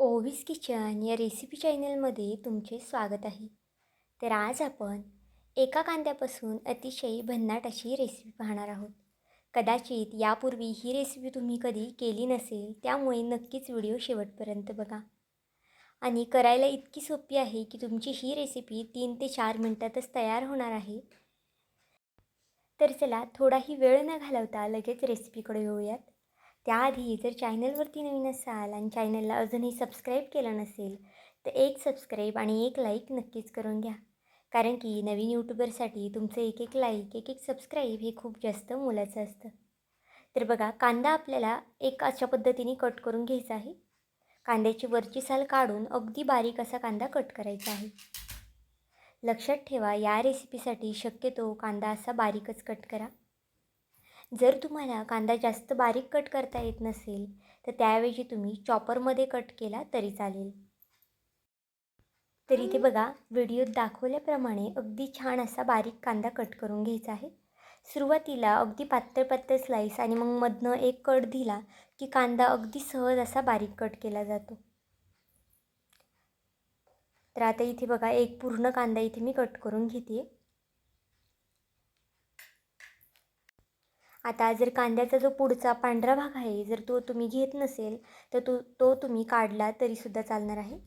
Ovis kitchen या recipe चॅनलमध्ये तुमचे स्वागत आहे. तर आज आपण एका कांद्यापासून अतिशय भन्नाट अशी रेसिपी पाहणार आहोत. कदाचित यापूर्वी ही रेसिपी तुम्ही कधी केली नसेल त्यामुळे नक्कीच व्हिडिओ शेवटपर्यंत बघा. आणि करायला इतकी सोपी आहे की तुमची ही रेसिपी तीन ते चार मिनटातच तयार होणार आहे. तर चला थोडाही वेळ न घालवता लगेच रेसिपीकडे येऊयात त्याआधी जर चॅनलवरती नवीन असाल आणि चॅनलला अजूनही सबस्क्राईब केलं नसेल तर एक सबस्क्राईब आणि एक लाईक नक्कीच करून घ्या. कारण की नवीन यूट्यूबरसाठी तुमचं एक एक लाईक एक एक सबस्क्राईब हे खूप जास्त मोलाचं असतं. तर बघा कांदा आपल्याला एक अशा पद्धतीने कट करून घ्यायचा आहे. कांद्याची वरची साल काढून अगदी बारीक असा कांदा कट करायचा आहे. लक्षात ठेवा या रेसिपीसाठी शक्यतो कांदा असा बारीकच कट करा. जर तुम्हाला कांदा जास्त बारीक कट करता येत नसेल तर त्याऐवजी तुम्ही चॉपरमध्ये कट केला तरी चालेल. तर इथे बघा व्हिडिओत दाखवल्याप्रमाणे अगदी छान असा बारीक कांदा कट करून घ्यायचा आहे. सुरुवातीला अगदी पातळ पातळ स्लाईस आणि मग मधनं एक कट दिला की कांदा अगदी सहज असा बारीक कट केला जातो. तर आता इथे बघा एक पूर्ण कांदा इथे मी कट करून घेते आता जर कांद्याचा जो पुढचा पांढरा भाग आहे जर तो तुम्ही घेत नसेल तर तो तो तुम्ही काढला तरीसुद्धा चालणार आहे.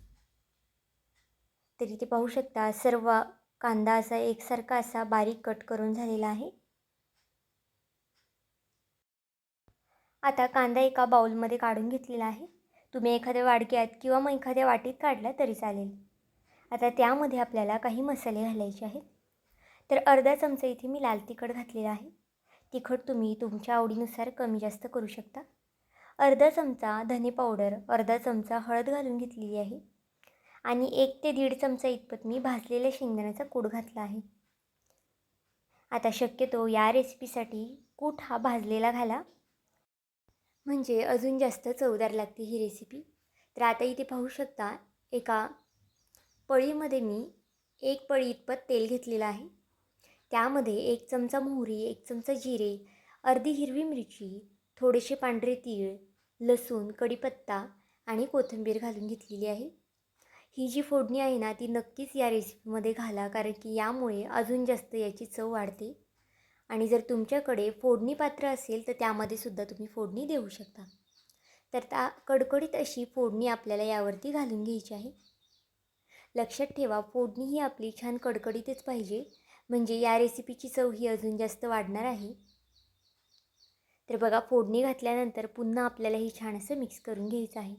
तरी ते पाहू शकता सर्व कांदा असा एकसारखा असा बारीक कट करून झालेला आहे. आता कांदा एका बाउलमध्ये काढून घेतलेला आहे. तुम्ही एखाद्या वाडक्यात किंवा मग एखाद्या वाटीत काढला तरी चालेल. आता त्यामध्ये आपल्याला काही मसाले घालायचे आहेत. तर अर्धा चमचा इथे मी लाल तिखट घातलेला आहे. तिखट तुम्ही तुमच्या आवडीनुसार कमी जास्त करू शकता. अर्धा चमचा धने पावडर अर्धा चमचा हळद घालून घेतलेली आहे. आणि एक ते दीड चमचा इतपत मी भाजलेल्या शेंगदाण्याचा कूट घातला आहे. आता शक्यतो या रेसिपीसाठी कूट हा भाजलेला घाला. म्हणजे अजून जास्त चवदार लागते ही रेसिपी. तर आता इथे पाहू शकता एका पळीमध्ये मी एक पळी इतपत तेल घेतलेलं आहे. त्यामध्ये एक चमचा मोहरी एक चमचा जिरे अर्धी हिरवी मिरची थोडेसे पांढरे तीळ लसूण कढीपत्ता आणि कोथिंबीर घालून घेतलेली आहे. ही जी फोडणी आहे ना ती नक्कीच या रेसिपीमध्ये घाला कारण की यामुळे अजून जास्त याची चव वाढते. आणि जर तुमच्याकडे फोडणी पात्र असेल तर त्यामध्ये सुद्धा तुम्ही फोडणी देऊ शकता. तर त्या कडकडीत अशी फोडणी आपल्याला यावरती घालून घ्यायची आहे. लक्षात ठेवा फोडणी ही आपली छान कडकडीतच पाहिजे. म्हणजे या रेसिपीची चव ही अजून जास्त वाढणार आहे. तर बघा फोडणी घातल्यानंतर पुन्हा आपल्याला ही छान असं मिक्स करून घ्यायचं आहे.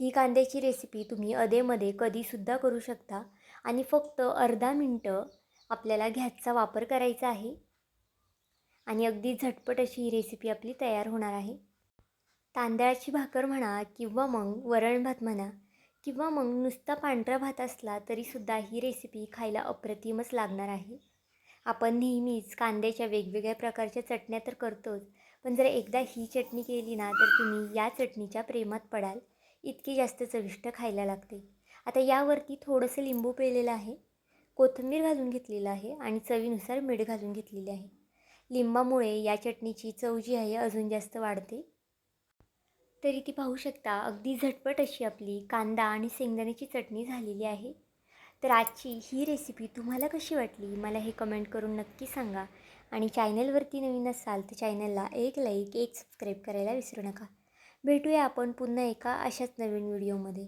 ही कांद्याची रेसिपी तुम्ही अधेमध्ये कधीसुद्धा करू शकता आणि फक्त अर्धा मिनटं आपल्याला गॅसचा वापर करायचा आहे. आणि अगदी झटपट अशी ही रेसिपी आपली तयार होणार आहे. तांदळाची भाकर म्हणा किंवा मग वरण भात म्हणा किंवा मग नुसता पांढरा भात असला तरीसुद्धा ही रेसिपी खायला अप्रतिमच लागणार आहे. आपण नेहमीच कांद्याच्या वेगवेगळ्या प्रकारच्या चटण्या तर करतोच पण जर एकदा ही चटणी केली ना तर तुम्ही या चटणीच्या प्रेमात पडाल. इतकी जास्त चविष्ट खायला लागते. आता यावरती थोडंसं लिंबू पेलेलं आहे. कोथिंबीर घालून घेतलेलं आहे आणि चवीनुसार मीठ घालून घेतलेले आहे. लिंबामुळे या चटणीची चव जी आहे अजून जास्त वाढते. तरी ती पाहू शकता अगदी झटपट अशी आपली कांदा आणि शेंगदाण्याची चटणी झालेली आहे. तर आजची ही रेसिपी तुम्हाला कशी वाटली? मला हे कमेंट करून नक्की सांगा. आणि चॅनलवरती नवीन असाल तर चॅनलला एक लाईक एक सबस्क्राईब करायला विसरू नका. भेटूया आपण पुन्हा एका अशाच नवीन व्हिडिओमध्ये